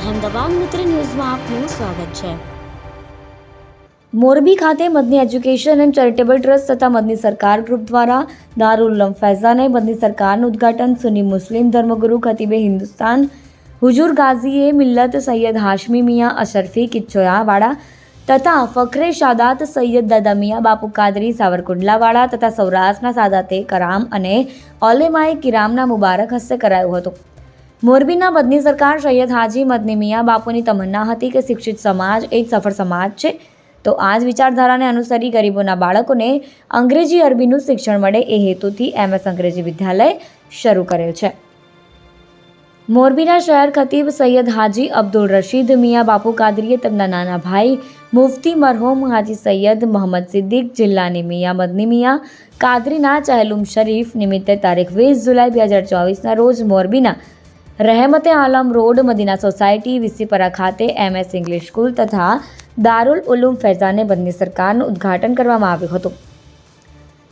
અહેમદાબાદ મિત્ર ન્યૂઝમાં આપનું સ્વાગત છે. મોરબી ખાતે Madani education and charitable trust તથા મદની સરકાર ગ્રુપ દ્વારા દારૂલ ફૈઝાને મદની સરકારનું ઉદ્ઘાટન સુન્ની મુસ્લિમ ધર્મગુરુ ખતીબે હિન્દુસ્તાન હુજુર ગાઝીએ મિલ્લત સૈયદ હાશમી મિયા, અશરફી કિચ્ચોયાવાળા તથા ફખરે શાદાત સૈયદ દાદા મિયા, બાપુ કાદરી સાવરકુંડલાવાળા તથા સૌરાષ્ટ્રના સાદાતે કરામ અને ઓલેમાએ કિરામના મુબારક હસ્તે કરાયું હતું. મોરબીના મદની સરકાર સૈયદ હાજી મદની મિયા બાપુની તમન્ના હતી કે શિક્ષિત સમાજ એક સફળ સમાજ છે. તો આ જ વિચારધારાને અનુસરી ગરીબોના બાળકોને અંગ્રેજી અરબીનું શિક્ષણ મળે એ હેતુથી એમએસ અંગ્રેજી વિદ્યાલય શરૂ કરેલ છે. મોરબીના શહેર ખતીબ સૈયદ હાજી અબ્દુલ રશીદ મિયા બાપુ કાદરીએ તેમના નાના ભાઈ મુફતી મરહોમ હાજી સૈયદ મોહમ્મદ સિદ્દીક, જિલ્લાની મિયા મદની મિયા, કાદરીના ચહેલુમ શરીફ નિમિત્તે તારીખ વીસ જુલાઈ બે હજાર ચોવીસના રોજ મોરબીના રહેમતે આલમ રોડ મદીના સોસાયટી વિસીપરા ખાતે એમએસ ઇંગ્લિશ સ્કૂલ તથા દારુલ ઉલુમ ફૈઝાને બંને સરકારનું ઉદ્ઘાટન કરવામાં આવ્યું હતું.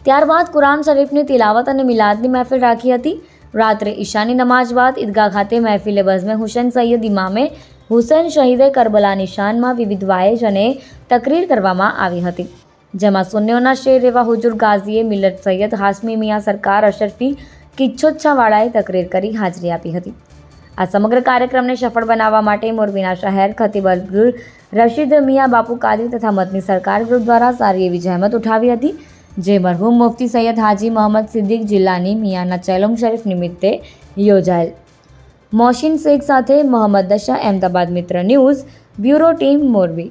ત્યારબાદ કુરાન શરીફની તિલાવત અને મિલાદની મહેફિલ રાખી હતી. રાત્રે ઈશાની નમાજ બાદ ઈદગાહ ખાતે મહેફિલે બઝમે હુસેન સૈયદ ઇમામે હુસેન શહીદે કરબલા નિશાનમાં વિવિધ વાયજ અને તકરીર કરવામાં આવી હતી. જેમાં સુન્યોના શેર એવા હુજુર ગાઝીએ મિલત સૈયદ હાસમી મિયા સરકાર, અશરફી કિચ્છોચ્છાવાળાએ તકરીર કરી હાજરી આપી હતી. આ સમગ્ર કાર્યક્રમને સફળ બનાવવા માટે મોરબીના શહેર ખતીબ અબ્દુલ રશીદ મિયા બાપુ કાદરી તથા મતની સરકાર ગ્રુપ દ્વારા સારી એવી જહેમત ઉઠાવી હતી, જે મરહૂમ મુફતી સૈયદ હાજી મોહમ્મદ સિદ્દીક જિલ્લાની મિયાના ચેલોમ શરીફ નિમિત્તે યોજાયેલ. મોશિન શેખ સાથે મોહમ્મદ દશા Ahmedabad Mitra news bureau team Morbi.